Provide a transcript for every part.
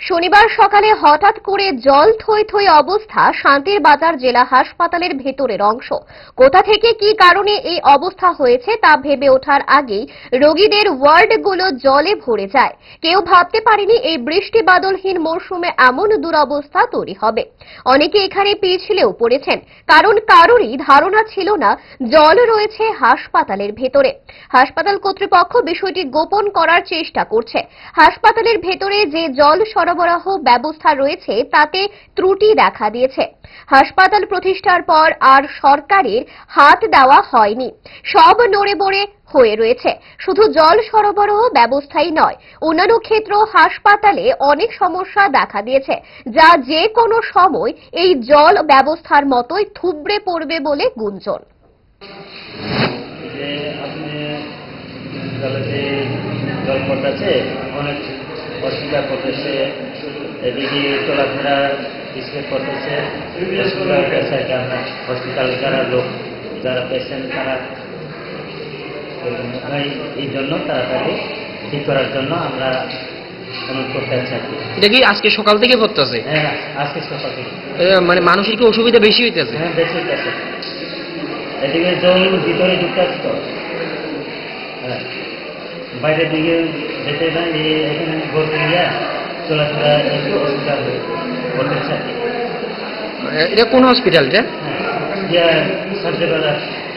শনিবার সকালে হঠাৎ করে জল থই থই অবস্থা শান্তির বাজার জেলা হাসপাতালের ভেতরের অংশ। কোথা থেকে কি কারণে এই অবস্থা হয়েছে তা ভেবে ওঠার আগেই রোগীদের ওয়ার্ডগুলো জলে ভরে যায়। কেউ ভাবতে পারেনি এই বৃষ্টি বাদলহীন মরশুমে এমন দুরবস্থা তৈরি হবে। অনেকে এখানে পিছলেও পড়েছেন। কারণ কারোরই ধারণা ছিল না জল রয়েছে হাসপাতালের ভেতরে। হাসপাতাল কর্তৃপক্ষ বিষয়টি গোপন করার চেষ্টা করছে। হাসপাতালের ভেতরে যে জল সরবরাহ ব্যবস্থা রয়েছে, তাতে ত্রুটি দেখা দিয়েছে। হাসপাতাল প্রতিষ্ঠার পর আর সরকারের হাত দেওয়া হয়নি। সব নড়ে বড়ে হয়ে রয়েছে। শুধু জল সরবরাহ ব্যবস্থাই নয়, অন্যান্য ক্ষেত্রেও হাসপাতালে অনেক সমস্যা দেখা দিয়েছে, যা যে কোনো সময় এই জল ব্যবস্থার মতোই থুবড়ে পড়বে বলে গুঞ্জন। জল পড়তেছে, অনেক অসুবিধা করতেছে এদিকে চলাফেরা স্প্রে করতেছে হসপিটাল আমরা হসপিটাল যারা লোক যারা পেশেন্ট তারা এই- জন্য তাড়াতাড়ি ঠিক করার জন্য আমরা। এটা কি আজকে সকাল থেকে পড়তেছে? হ্যাঁ আজকে সকাল মানে মানুষের কি অসুবিধা বেশি হইতেছে? হ্যাঁ এদিকে জল ভিতরে ঢুকতে আছে তো। হ্যাঁ। বাইরের দিকে যেতে না এই এখানে ভর্তি নিয়ে চলাফেরা একটু অসুবিধা হয়ে করতেছে আর এটা কোন হসপিটালটা হ্যাঁ ইয়া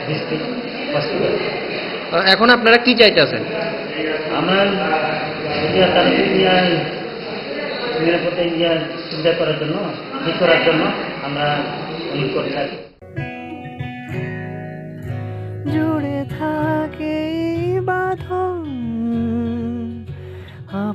ডিস্ট্রিক্ট হসপিটাল এখন আপনারা কি চাইতেছেন? আমার সুবিধা করার জন্য ঠিক করার জন্য আমরা করে থাকে।